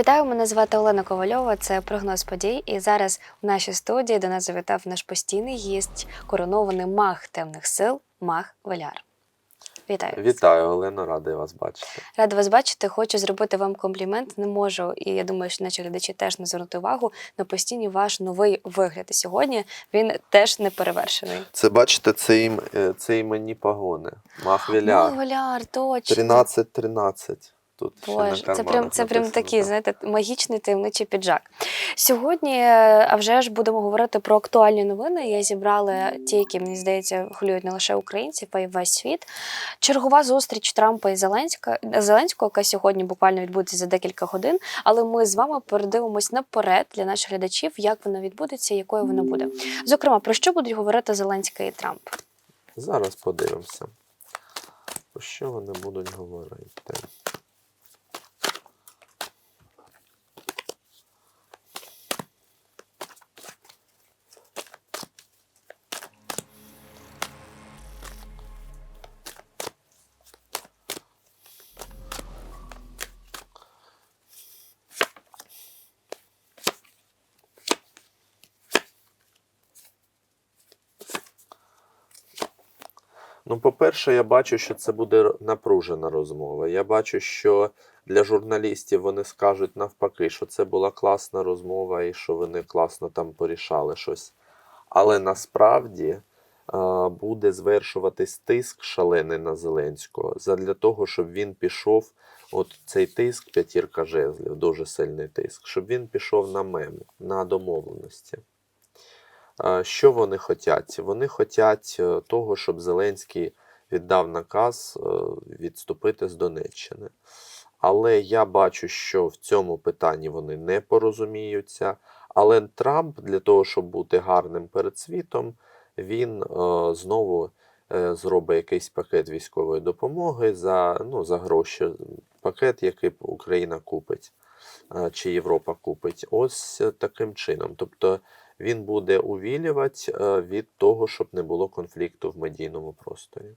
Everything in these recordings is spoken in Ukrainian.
Вітаю, мене звати Олена Ковальова. Це прогноз подій. І зараз в нашій студії до нас завітав наш постійний гість, коронований маг темних сил, маг Валяр. Вітаю. Вітаю, Олено, радий вас бачити. Рада вас бачити. Хочу зробити вам комплімент. Не можу, і я думаю, що наші глядачі теж не звернути увагу на постійний ваш новий вигляд. І сьогодні він теж не перевершений. Це бачите, це, ім, е, це іменні погони. Мах Маг Віляр. Валяр, точно. 13-13. Тут Боже, це прям це прям такий, знаєте, магічний таємничий піджак. Сьогодні, е, а вже ж будемо говорити про актуальні новини. Я зібрала ті, які мені здається хвилюють не лише українців, а й весь світ. Чергова зустріч Трампа і Зеленська Зеленського, яка сьогодні буквально відбудеться за декілька годин. Але ми з вами передивимось наперед для наших глядачів, як вона відбудеться якою вона буде. Зокрема, про що будуть говорити Зеленський і Трамп? Зараз подивимося. Про що вони будуть говорити? Ну, по-перше, я бачу, що це буде напружена розмова. Я бачу, що для журналістів вони скажуть навпаки, що це була класна розмова і що вони класно там порішали щось. Але насправді буде звершуватись тиск шалений на Зеленського задля того, щоб він пішов. От цей тиск, п'ятірка жезлів, дуже сильний тиск, щоб він пішов на мем, на домовленості. Що вони хотять? Вони хотять е, того, щоб Зеленський віддав наказ е, відступити з Донеччини. Але я бачу, що в цьому питанні вони не порозуміються. Але Трамп для того, щоб бути гарним перед світом, він е, знову зробить якийсь пакет військової допомоги за, ну, за гроші. Пакет, який Україна купить чи Європа купить. Ось таким чином. Тобто він буде увілювати е, від того, щоб не було конфлікту в медійному просторі.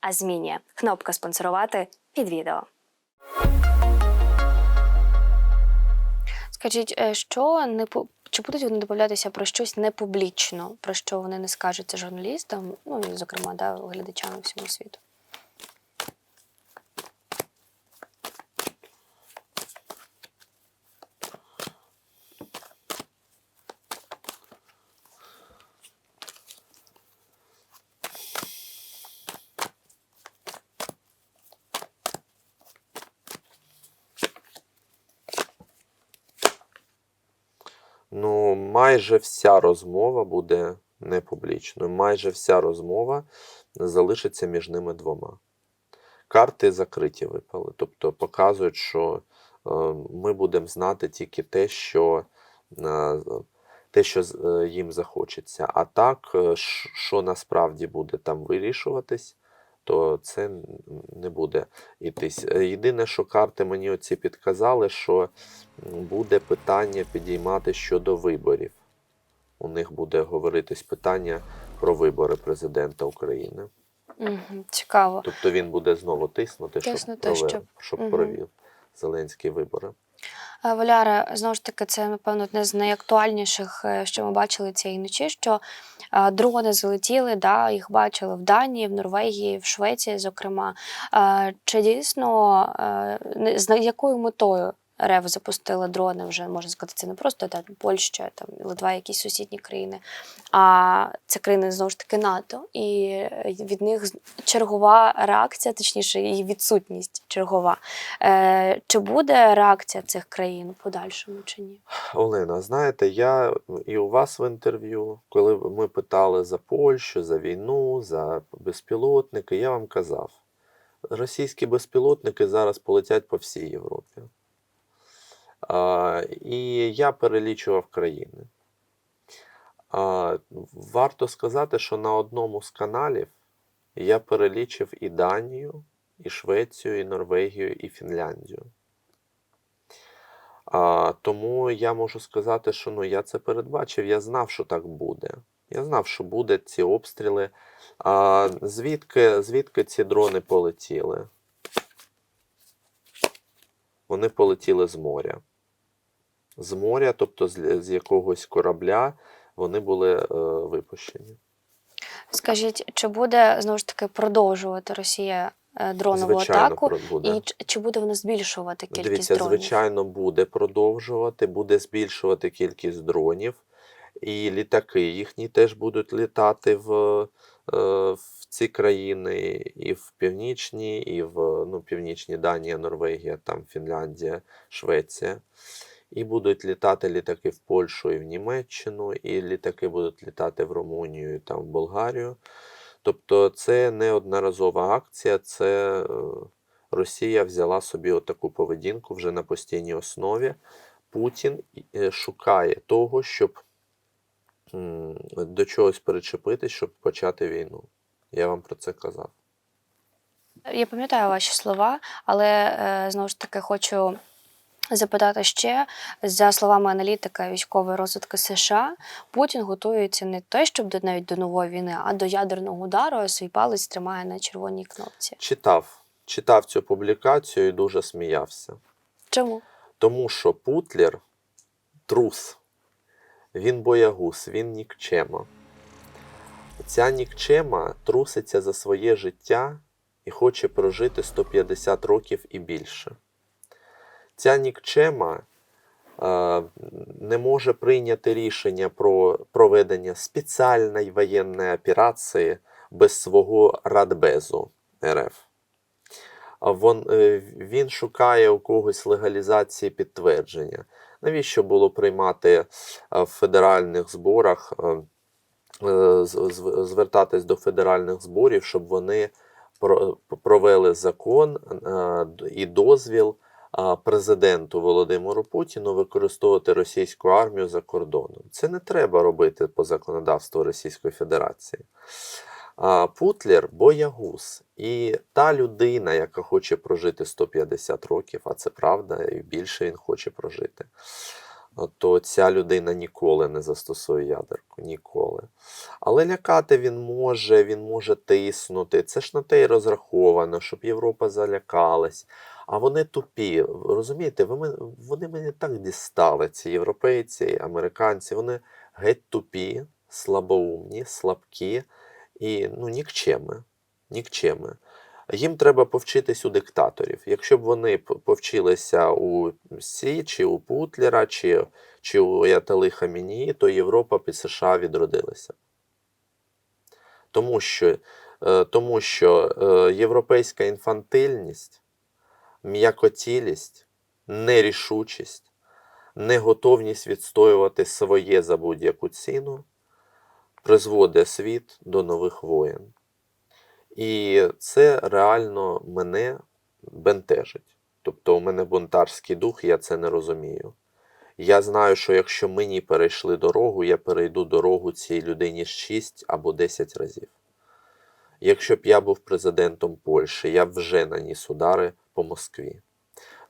а змінює. Кнопка спонсорувати під відео. Скажіть, е, що не по чи будуть вони домовлятися про щось непублічно, про що вони не скажуть журналістам, ну і зокрема да, глядачам всьому світу? Ну, майже вся розмова буде не публічною. Майже вся розмова залишиться між ними двома. Карти закриті випали, тобто показують, що е, ми будемо знати тільки те, що, е, те, що е, їм захочеться. А так, що насправді буде там вирішуватись, то це не буде йтись. Е, Єдине, що карти мені оці підказали, що буде питання підіймати щодо виборів. У них буде говоритись питання про вибори президента України. Угу, цікаво. Тобто він буде знову тиснути, щоб, Тиснути, провел, щоб- щоб Мгм. провів Зеленський вибори. Е, Валяра, знову ж таки, це напевно одне з найактуальніших, е, що ми бачили цієї ночі. Що е, дрони залетіли, да, їх бачили в Данії, в Норвегії, в Швеції, зокрема. Чи дійсно з якою метою РФ запустили дрони вже можна сказати, це не просто там Польща, там Литва, якісь сусідні країни, а це країни знову ж таки НАТО, і від них чергова реакція, точніше, її відсутність чергова. Е, чи буде реакція цих країн у подальшому чи ні? Олена, знаєте, я і у вас в інтерв'ю, коли ми питали за Польщу, за війну, за безпілотники, я вам казав, російські безпілотники зараз полетять по всій Європі. І я перелічував країни. Варто сказати, що на одному з каналів я перелічив і Данію, і Швецію, і Норвегію, і Фінляндію. Тому я можу сказати, що ну, я це передбачив, я знав, що так буде. Я знав, що буде ці обстріли. А, звідки, звідки ці дрони полетіли? Вони полетіли з моря. З моря, тобто з, з якогось корабля, вони були е, випущені. Скажіть, чи буде знову ж таки продовжувати Росія е, дронову Звичайно, атаку? буде. І чи буде вона збільшувати кількість Дивіться, дронів? звичайно, буде продовжувати, буде збільшувати кількість дронів, і літаки їхні теж будуть літати в, е, в ці країни, і в північні, і в ну, північні Данія, Норвегія, там Фінляндія, Швеція. І будуть літати літаки в Польщу і в Німеччину, і літаки будуть літати в Румунію і там в Болгарію. Тобто це не одноразова акція, це е, Росія взяла собі отаку поведінку вже на постійній основі. Путін е, шукає того, щоб до чогось перечепитись, щоб почати війну. Я вам про це казав. Я пам'ятаю ваші слова, але е, знову ж таки хочу запитати ще за словами аналітика військової розвитки США, Путін готується не те, щоб до навіть до нової війни, а до ядерного удару, а свій палець тримає на червоній кнопці. Читав, читав цю публікацію і дуже сміявся. Чому? Тому що Путлер трус, він боягуз, він нікчема. Ця нікчема труситься за своє життя і хоче прожити 150 років і більше. Ця нікчема е, не може прийняти рішення про проведення спеціальної воєнної операції без свого радбезу РФ. Вон, е, він шукає у когось легалізації підтвердження. Навіщо було приймати е, в федеральних зборах, звертатись до федеральних зборів, щоб вони провели закон і дозвіл президенту Володимиру Путіну використовувати російську армію за кордоном. Це не треба робити по законодавству Російської Федерації. Путлер боягуз. І та людина, яка хоче прожити 150 років, а це правда, і більше він хоче прожити, то ця людина ніколи не застосує ядерку. Ніколи. Але лякати він може, він може тиснути. Це ж на те й розраховано, щоб Європа залякалась. А вони тупі. Розумієте, ви вони мене так дістали, ці європейці, американці. Вони геть тупі, слабоумні, слабкі і ну, нікчеми. нікчеми. Їм треба повчитись у диктаторів. Якщо б вони повчилися у Сі, чи у Путлера, чи, чи у Ятали Хамінії, то Європа під США відродилася. Тому що, е, тому що е, європейська інфантильність, м'якотілість, нерішучість, неготовність відстоювати своє за будь-яку ціну призводить світ до нових воєн. І це реально мене бентежить. Тобто, у мене бунтарський дух, я це не розумію. Я знаю, що якщо мені перейшли дорогу, я перейду дорогу цій людині 6 або 10 разів. Якщо б я був президентом Польщі, я б вже наніс удари по Москві.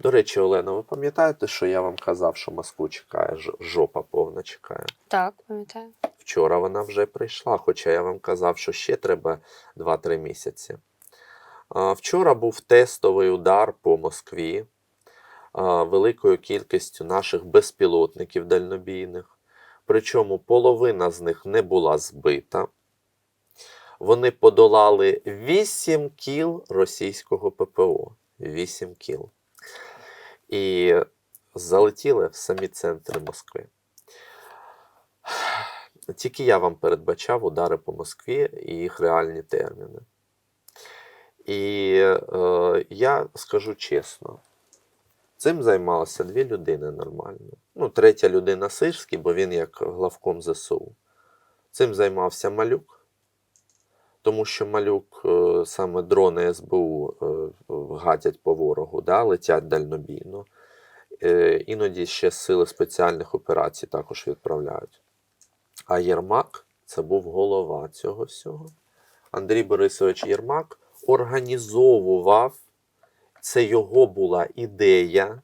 До речі, Олено, ви пам'ятаєте, що я вам казав, що Москву чекає, жопа повна чекає? Так, пам'ятаю. Вчора вона вже прийшла, хоча я вам казав, що ще треба 2-3 місяці. Вчора був тестовий удар по Москві великою кількістю наших безпілотників дальнобійних. Причому половина з них не була збита. Вони подолали 8 кіл російського ППО. 8 кіл. І залетіли в самі центри Москви. Тільки я вам передбачав удари по Москві і їх реальні терміни. І е, я скажу чесно, цим займалися дві людини нормально. Ну, третя людина Сирський, бо він як главком ЗСУ. Цим займався Малюк, тому що Малюк е, саме дрони СБУ е, гатять по ворогу, да, летять дальнобійно. Е, іноді ще сили спеціальних операцій також відправляють. А Єрмак це був голова цього всього. Андрій Борисович Єрмак організовував, це його була ідея,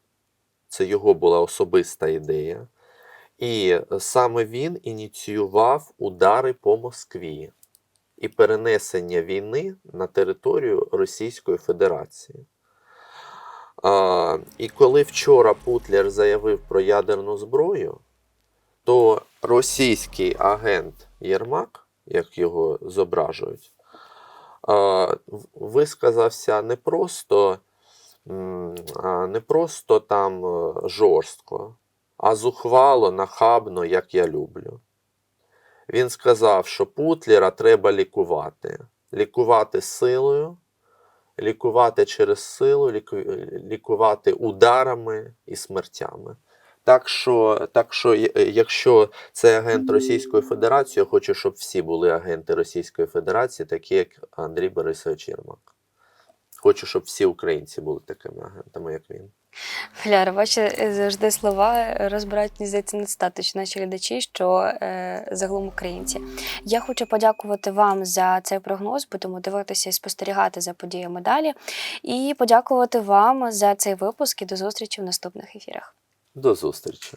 це його була особиста ідея. І саме він ініціював удари по Москві і перенесення війни на територію Російської Федерації. А, і коли вчора Путлер заявив про ядерну зброю, то російський агент Єрмак, як його зображують, а, висказався не просто, не просто там е, жорстко, а зухвало, нахабно, як я люблю. Він сказав, що Путлера треба лікувати. Лікувати силою, лікувати через силу, ліку- лікувати ударами і смертями. Так що, так що, якщо це агент Російської Федерації, я хочу, щоб всі були агенти Російської Федерації, такі як Андрій Борисович Єрмак. Хочу, щоб всі українці були такими агентами, як він. Фляр, ваші е, завжди слова розбирають, мені здається, недостатньо наші глядачі, що е, загалом українці. Я хочу подякувати вам за цей прогноз. Будемо дивитися і спостерігати за подіями далі. І подякувати вам за цей випуск і до зустрічі в наступних ефірах. До зустрічі!